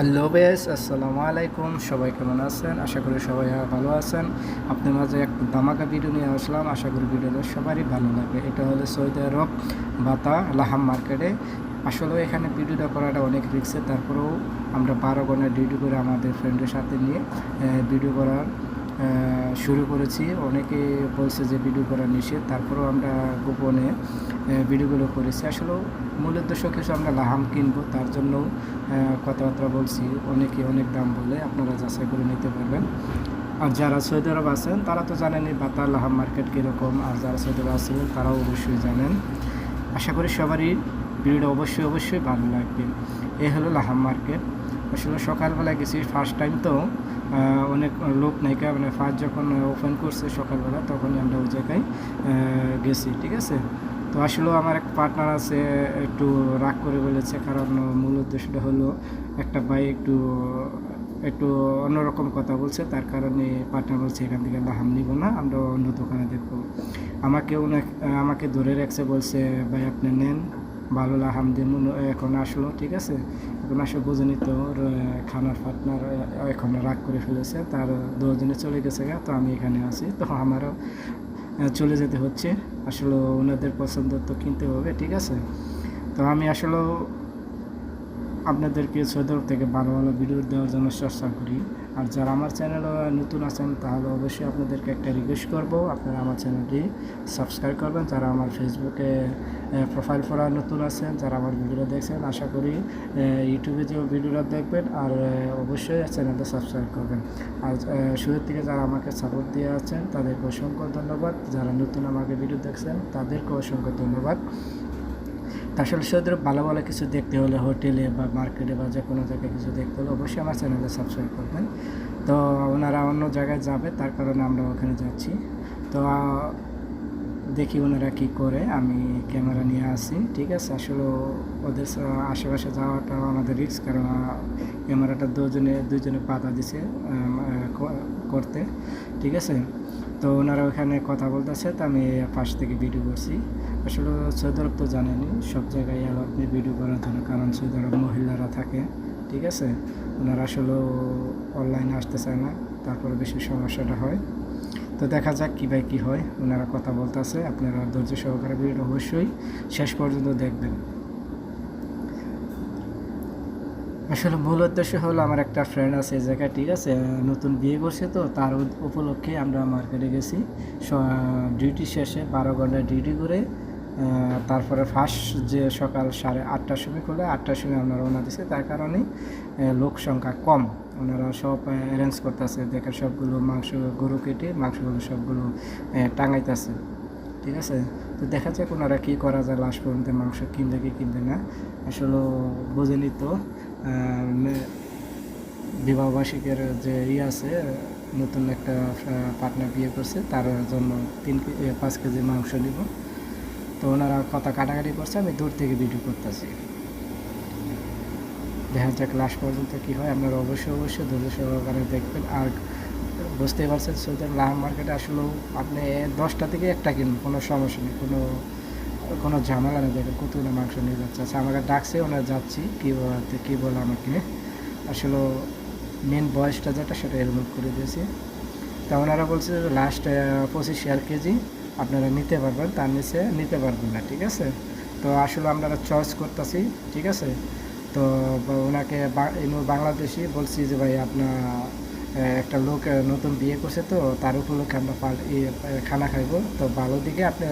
Hello base আসসালামু আলাইকুম। সবাই কেমন আছেন? আশা করি সবাই ভালো আছেন। আপনার মাঝে এক দামাকা ভিডিও নিয়ে আসলাম। আশা করি ভিডিওটা সবারই ভালো লাগবে। এটা হলো সৌদি আরব বাতা লাহাম মার্কেটে। আসলে এখানে ভিডিওটা করাটা অনেক রিক্সে তারপরেও আমরা বারো ঘণ্টা ডিউটি করে আমাদের ফ্রেন্ডের সাথে নিয়ে ভিডিও করার শুরু করেছি। অনেকে বলছে যে ভিডিও করা নিষেধ, তারপরেও আমরা গোপনে ভিডিওগুলো করেছি। আসলে মূল উদ্দেশ্য কিছু আমরা লাহাম কিনবো, তার জন্য কথাবার্তা বলছি। অনেকে অনেক দাম বলে আপনারা যাচাই করে নিতে পারবেন। আর যারা সৌদি আরব আছেন, তারা তো জানেনই বাতার লাহাম মার্কেট কীরকম। আর যারা সৌদি আরব আছেন, তারাও অবশ্যই জানেন। আশা করি সবারই ভিডিওটা অবশ্যই অবশ্যই ভালো লাগবে। এ হলো লাহাম মার্কেট। আসলে সকালবেলা গেছি ফার্স্ট টাইম তো। অনেক লোক নাইকা মানে ফার্স্ট যখন ওপেন করছে সকালবেলা, তখনই আমরা ওই জায়গায় গেছি, ঠিক আছে? তো আসলেও আমার এক পার্টনার আছে, একটু রাগ করে বলেছে, কারণ মূল উদ্দেশ্যটা হলো একটা ভাই একটু একটু অন্যরকম কথা বলছে, তার কারণে পার্টনার বলছে, এখান থেকে লাহাম নিব না আমরা অন্য দোকানে দেখব। আমাকে অনেক, আমাকে ধরে রাখছে, বলছে, ভাই, আপনি নেন। ভালো লাহাম দিন এখন আসলো ঠিক আছে? এখন আসলে বোঝেনি তো ওর, আহ, খানার পার্টনার এখন রাগ করে ফেলেছে তার দুজনে চলে গেছে গা তো আমি এখানে আছি তো আমারও চলে যেতে হচ্ছে। আসলে ওনাদের পছন্দ তো কিনতে হবে ঠিক আছে? তো আমি আসলে আপনাদেরকে সৌদি থেকে ভালো ভালো ভিডিও দেওয়ার জন্য চেষ্টা করি। আর যারা আমার চ্যানেলে নতুন আছেন, তাহলে অবশ্যই আপনাদেরকে একটা রিকোয়েস্ট করব। আপনারা আমার চ্যানেলটি সাবস্ক্রাইব করবেন। যারা আমার ফেসবুকে প্রোফাইল করা নতুন আছেন, যারা আমার ভিডিওটা দেখছেন, আশা করি ইউটিউবে যে ভিডিওটা দেখবেন, আর অবশ্যই চ্যানেলটা সাবস্ক্রাইব করবেন। আর শুরুর থেকে যারা আমাকে সাপোর্ট দিয়ে আছেন, তাদেরকে অসংখ্য ধন্যবাদ। যারা নতুন আমাকে ভিডিও দেখছেন তাদেরকে অসংখ্য ধন্যবাদ। আসলে শুধু ভালো ভালো কিছু দেখতে হলে হোটেলে বা মার্কেটে বা যে কোনো জায়গায় কিছু দেখতে হলে অবশ্যই আমার চ্যানেলে সাবস্ক্রাইব করবেন। তো ওনারা অন্য জায়গায় যাবে, তার কারণে আমরা ওখানে যাচ্ছি। তো দেখি ওনারা কি করে, আমি ক্যামেরা নিয়ে আসি, ঠিক আছে? আসলে ওদের আশেপাশে যাওয়াটা আমাদের রিস্ক কারণ ক্যামেরাটা দুজনে দুজনে পাতা দিছে করতে, ঠিক আছে? তো ওনারা ওখানে কথা বলতেছে, তো আমি পাশ থেকে ভিডিও করছি। আসলে সৌদি আরব তো জানেনি সব জায়গায় এলো আপনি ভিডিও করার জন্য, কারণ সৌদি আরব মহিলারা থাকে, ঠিক আছে? ওনারা আসলে অনলাইনে আসতে চায় না, তারপরে বেশি সমস্যাটা হয়। তো দেখা যাক কী ভাই কী হয়, ওনারা কথা বলতেছে, আপনারা ধৈর্য সহকারে ভিডিওটা অবশ্যই শেষ পর্যন্ত দেখবেন। আসলে মূল উদ্দেশ্য হলো, আমার একটা ফ্রেন্ড আছে এই জায়গায়, ঠিক আছে? নতুন বিয়ে করছে তো, তার উপলক্ষে আমরা মার্কেটে গেছি। ডিউটি শেষে বারো ঘণ্টা ডিউটি করে তারপরে ফার্স্ট যে সকাল সাড়ে আটটার সময় খুলে, আটটার সময় আমরা রওনা দিছি। তার কারণে লোক সংখ্যা কম। ওনারা সব অ্যারেঞ্জ করতেছে দেখে সবগুলো মাংস, গরু কেটে মাংসগুলো সবগুলো টাঙাইতেছে। ঠিক আছে? তো দেখা যাক ওনারা কী করা যায় লাস্ট পর্যন্ত মাংস কিনবে কি কিনবে না। আসলে বোঝেনি তো বিবাহবার্ষিকের যে ইয়ে আছে, নতুন একটা পার্টনার বিয়ে করছে, তার জন্য তিন পাঁচ কেজি মাংস নিব। তো ওনারা কথা কাটাকাটি করছে, আমি দূর থেকে ভিডিও করতেছি। দেখা যাক লাস্ট পর্যন্ত কী হয়, আপনারা অবশ্যই অবশ্যই ধৈর্য সহকারে দেখবেন। আর বুঝতেই পারছেন, সৌদি লাহ মার্কেটে আসলেও আপনি দশটা থেকে একটা কিনবেন কোনো সমস্যা নেই, কোনো কোনো ঝামেলা নেই। দেখেন কতগুলো মাংস নিয়ে যাচ্ছে। আচ্ছা আমাকে ডাকছে, ওনারা যাচ্ছি, কী বলতে, কী বলে আমাকে? আসলে মেন বয়সটা যেটা, সেটা হেলমেট করে দিয়েছি। তা ওনারা বলছে লাস্ট পঁচিশ শেয়ার কেজি। আপনারা নিতে পারবেন তার নিচে নিতে পারবেন না, ঠিক আছে? তো আসলে আপনারা চয়েস করতেছি, ঠিক আছে? তো ওনাকে বাংলাদেশি বলছি যে ভাই আপনার একটা লোক নতুন বিয়ে করছে তো, তার উপলক্ষে আমরা খানা খাইবো। তো ভালো দিকে আপনি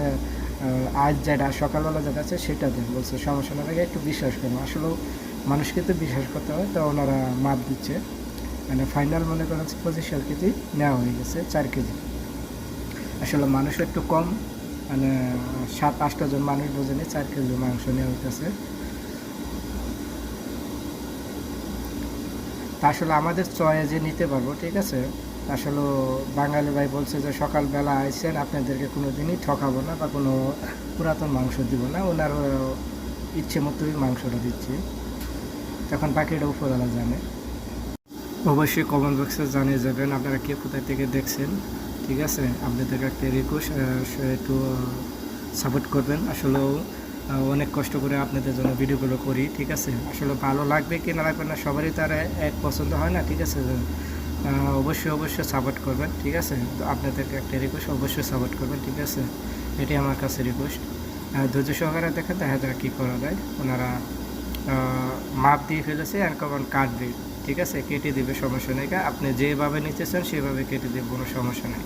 আজ যেটা সকালবেলা যেটা আছে সেটা দেন, বলছে, সমস্যা না থাকে একটু বিশ্বাস করুন। আসলেও মানুষকে তো বিশ্বাস করতে হয়, তো ওনারা মাপ দিচ্ছে। মানে ফাইনাল মনে করেন পঁচিশ কেজি নেওয়া হয়ে গেছে, চার কেজি। আসলে মানুষ একটু কম মানে সাত, আটটা জন মানুষ বোঝেনি চার কেজি মাংস নেওয়া হইতেছে। তা আসলে আমাদের চয়েজে নিতে পারব, ঠিক আছে? আসলে বাঙালি ভাই বলছে যে সকালবেলা আইসেন, আপনাদেরকে কোনো দিনই ঠকাবো না বা কোনো পুরাতন মাংস দিব না, ওনার ইচ্ছে মতোই মাংসটা দিচ্ছে। তখন বাকিটা উপরওয়ালা জানে। অবশ্যই কমেন্ট বক্সে জানিয়ে যাবেন, আপনারা কে কোথায় থেকে দেখছেন। ঠিক আছে আপনাদের একটা রিকোয়েস্ট একটু সাপোর্ট করবেন। আসলেও অনেক কষ্ট করে আপনাদের জন্য ভিডিওগুলো করি, ঠিক আছে? আসলে ভালো লাগবে কি না লাগবে না, সবারই তো আর এক পছন্দ হয় না, ঠিক আছে? অবশ্যই অবশ্যই সাপোর্ট করবেন, ঠিক আছে? তো আপনাদেরকে একটা রিকোয়েস্ট অবশ্যই সাপোর্ট করবেন, ঠিক আছে? এটি আমার কাছে রিকোয়েস্ট ধৈর্য সহকারে দেখেন দেখা যাক কী করা যায়। ওনারা মাপ দিয়ে ফেলেছে আর কখন কাটবে ঠিক আছে? কেটে দিবে, সমস্যা নেই। আপনি যেভাবে নিতেছেন সেভাবে কেটে দেবে, কোনো সমস্যা নেই।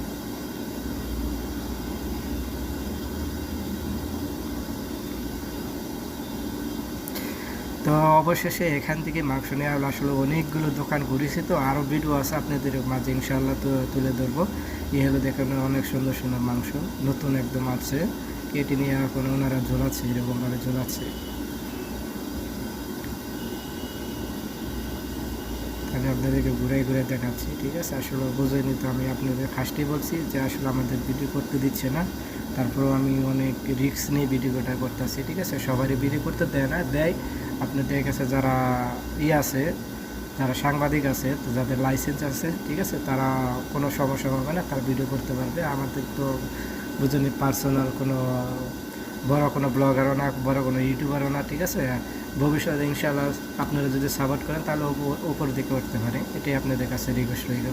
তো অবশেষে এখান থেকে মাংস নেওয়া হলো আসলে অনেকগুলো দোকান ঘুরেছি তো আরও ভিডিও আছে আপনাদের মাঝে ইনশাল্লাহ তো তুলে ধরবো। এই হলো দেখেন অনেক সুন্দর সুন্দর মাংস, নতুন একদম আছে। কেটে নিয়ে এখন ওনারা ঝোলাচ্ছে এরকমভাবে ঝোলাচ্ছে আমি আপনাদেরকে ঘুরে ঘুরে দেখাচ্ছি, ঠিক আছে? আসলে বোঝেনি তো আমি আপনাদের ফার্স্টেই বলছি যে আসলে আমাদের ভিডিও করতে দিচ্ছে না। তারপরেও আমি অনেক রিস্ক নিয়ে ভিডিওটা করতেছি, ঠিক আছে? সবারই ভিডিও করতে দেয় না, দেয়। আপনাদের কাছে যারা ই আছে, যারা সাংবাদিক আছে যাদের লাইসেন্স আছে, ঠিক আছে? তারা কোনো সমস্যা হবে না, তারা ভিডিও করতে পারবে। আমাদের তো বুঝুনি পার্সোনাল কোনো বড় কোনো ব্লগারও না, বড় কোনো ইউটিউবারও না, ঠিক আছে? ভবিষ্যতে ইনশাল্লাহ আপনারা যদি সাপোর্ট করেন, তাহলে ওপ- উপর দিকে উঠতে পারে। এটাই আপনাদের কাছে রিকোয়েস্ট রয়ে গেল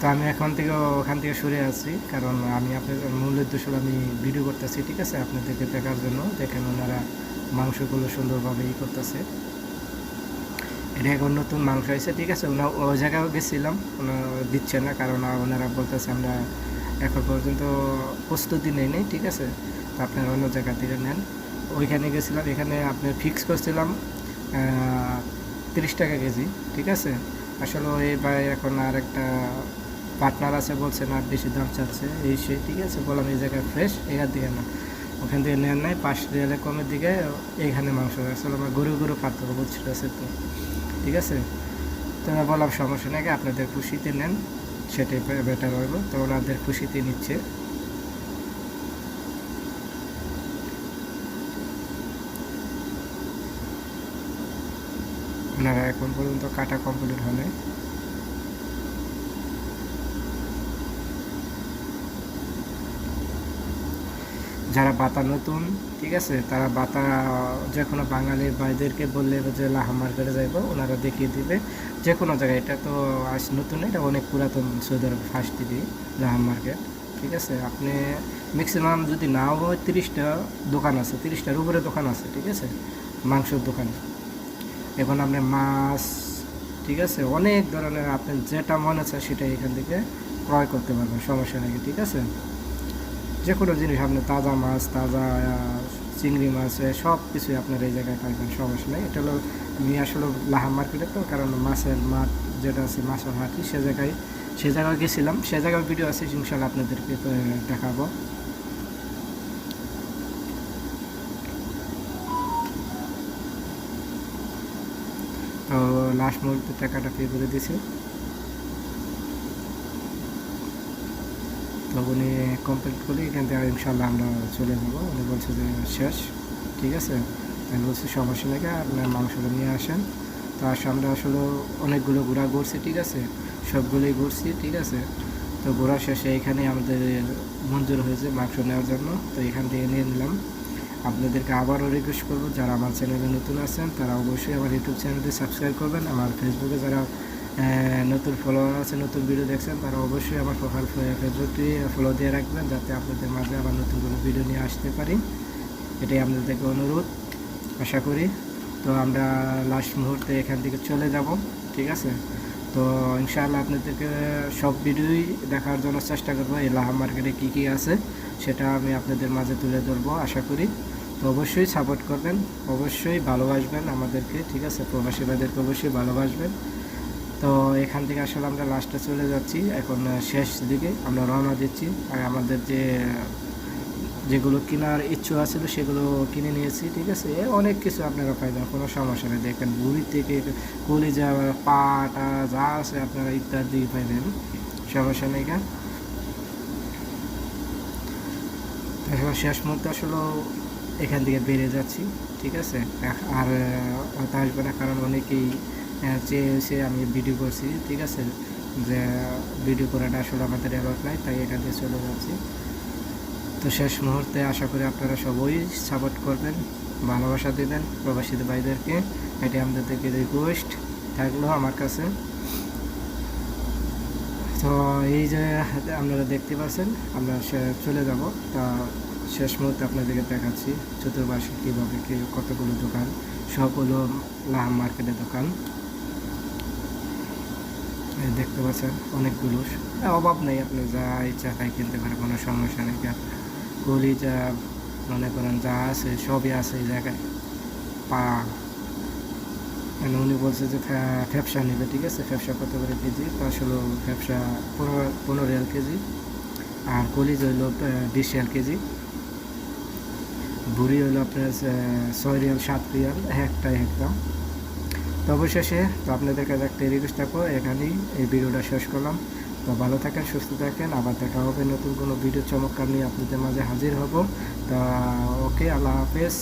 তো আমি এখন থেকে ওখান থেকে সরে আছি, কারণ আমি আপনাদের মূল উদ্দেশ্য আমি ভিডিও করতেছি, ঠিক আছে? আপনাদেরকে দেখার জন্য। দেখেন ওনারা মাংসগুলো সুন্দরভাবে ই করতেছে। এটা এখন নতুন মাংস হয়েছে, ঠিক আছে? ওনার ওই জায়গায় গেছিলাম ওনারা দিচ্ছে না, কারণ ওনারা বলতেছে আমরা এখন পর্যন্ত প্রস্তুতি নেই নেই, ঠিক আছে? তো আপনারা অন্য জায়গা থেকে নেন। ওইখানে গেছিলাম, এখানে আপনি ফিক্স করছিলাম তিরিশ টাকা কেজি, ঠিক আছে? আসলে এই ভাই এখন আর একটা পার্টনার আছে, বলছে না, বেশি দাম চাচ্ছে, এই সে, ঠিক আছে? বললাম, এই জায়গায় ফ্রেশ এখান থেকে না। ওখান থেকে নেন নাই পাঁচ রিয়ালে কমের দিকে এইখানে মাংস আসলে আমার গরু গরু পার্থক্য বলছিল আছে তো, ঠিক আছে? তো বললাম, সমস্যা নাকি আপনাদের খুশিতে নেন। সেটাই বেটার হইব তো ওনাদের খুশিতে নিচ্ছে। ওনারা এখন পর্যন্ত কাটা কমপ্লিট হলে যারা বাতা নতুন, ঠিক আছে, তারা বাতা যে কোনো বাঙালির ভাইদেরকে বললে যে লাহা মার্কেটে যাইব, ওনারা দেখিয়ে দিবে। যে কোনো জায়গায়, এটা তো আজ নতুন এটা অনেক পুরাতন সৌদি আরব ফার্স্ট দিবি লাহা মার্কেট ঠিক আছে। আপনি ম্যাক্সিমাম যদি নাও হয় তিরিশটা দোকান আছে, তিরিশটার উপরে দোকান আছে, ঠিক আছে, মাংসের দোকান। এখন আপনি মাছ, ঠিক আছে, অনেক ধরনের আপনি যেটা মনে চায় সেটা এখান থেকে ক্রয় করতে পারবেন, সমস্যা নেই, ঠিক আছে। যে কোনো জিনিস, আপনি তাজা মাছ, তাজা চিংড়ি মাছ সব কিছুই আপনার এই জায়গায় পাইবেন, সমস্যা নেই। এটা হলো, আমি আসলে লাহা মার্কেটে তো, কারণ মাছের মাঠ যেটা আছে, মাছের হাটি সে জায়গায় সে জায়গায় গেছিলাম। সে জায়গায় ভিডিও আছে ইনশাল্লাহ আপনাদেরকে দেখাবো। তো লাস্ট মুহূর্তে টাকাটা পে করে দিয়েছে। তো কমপ্লিট করে, এখান থেকে ইনশাল্লাহ আমরা চলে যাব। উনি বলছে যে, শেষ, ঠিক আছে? আমি বলছি, সমস্যা নেই আপনার মাংসটা নিয়ে আসেন। তো আসলে আমরা আসলে অনেকগুলো ঘোরা ঘুরছি, ঠিক আছে? সবগুলোই ঘুরছি, ঠিক আছে? তো ঘোরার শেষে এখানে আমাদের মঞ্জুর হয়েছে মাংস নেওয়ার জন্য। তো এখান থেকে নিয়ে নিলাম। আপনাদেরকে আবারও রিকোয়েস্ট করব, যারা আমার চ্যানেলে নতুন আছেন, তারা অবশ্যই আমার ইউটিউব চ্যানেলটি সাবস্ক্রাইব করবেন। আমার ফেসবুকে যারা নতুন ফলোয়ার আছে, নতুন ভিডিও দেখছেন, তারা অবশ্যই আমার প্রোফাইল ফেসবুকটি ফলো দিয়ে রাখবেন, যাতে আপনাদের মাঝে আবার নতুন কোনো ভিডিও নিয়ে আসতে পারি। এটাই আপনাদেরকে অনুরোধ, আশা করি। তো আমরা লাস্ট মুহূর্তে এখান থেকে চলে যাব, ঠিক আছে? তো ইনশাআল্লাহ আপনাদেরকে সব ভিডিওই দেখার জন্য চেষ্টা করব, এই লাহা মার্কেটে কী কী আছে, সেটা আমি আপনাদের মাঝে তুলে ধরবো, আশা করি। তো অবশ্যই সাপোর্ট করবেন, অবশ্যই ভালোবাসবেন আমাদেরকে, ঠিক আছে? প্রবাসী ভাইদেরকে অবশ্যই ভালোবাসবেন। তো এখান থেকে আসলে আমরা লাস্টে চলে যাচ্ছি। এখন শেষ দিকে আমরা রওনা দিচ্ছি। আর আমাদের যে, যেগুলো কেনার ইচ্ছু আছিল সেগুলো কিনে নিয়েছি, ঠিক আছে? অনেক কিছু আপনারা পাইবেন, কোনো সমস্যা নেই। দেখেন বুড়ি থেকে কলিজা পাটা যা আছে আপনারা ইত্যাদি পাইবেন, সমস্যা নেই কেন? এখন শেষ মুহূর্তে আসলে এখান থেকে বেড়ে যাচ্ছি, ঠিক আছে? আর আসবে না, কারণ অনেকেই চেয়েছে আমি ভিডিও করছি, ঠিক আছে? যে ভিডিও করাটা আসলে আমাদের অ্যালাউড নাই, তাই এখান থেকে চলে যাচ্ছি। তো শেষ মুহূর্তে আশা করি আপনারা সবই সাপোর্ট করবেন, ভালোবাসা দেবেন প্রবাসী ভাইদেরকে। এটি আমাদের থেকে রিকোয়েস্ট থাকল আমার কাছে। তো এই যে আপনারা দেখতে পাচ্ছেন, আমরা চলে যাব। তা শেষ মুহূর্তে আপনাদেরকে দেখাচ্ছি চতুর্পাশে কীভাবে কী, কতগুলো দোকান, সবগুলো লাহাম মার্কেটের দোকান। দেখতে পাচ্ছেন অনেকগুলো অভাব নেই, আপনি যা ইচ্ছা তাই কিনতে পারেন, কোনো সমস্যা নেই। কলি যা মনে করেন, যা আছে, সবই আছে এই জায়গায়। পা মানে উনি বলছে যে, ফ্যা- ফ্যাপসা নেবে, ঠিক আছে? ফ্যাপসা কত করে কেজি? তো আসলে ফ্যাপসা পনেরো পনেরো রিয়াল কেজি। আর কলিজ হইল বিশ রিয়াল কেজি। বুড়ি হইল আপনার ছয় রিয়াল, সাত রিয়াল একটাই একটা তো অবশেষে তো আপনাদের কাছে একটা রিকোয়েস্ট থাকব এখানেই এই ভিডিওটা শেষ করলাম। তো ভালো থাকেন, সুস্থ থাকেন। আবার দেখা হবে নতুন কোনো ভিডিও চমৎকার নিয়ে আপনাদের মাঝে হাজির হব। তা, ওকে, আল্লাহ হাফেজ।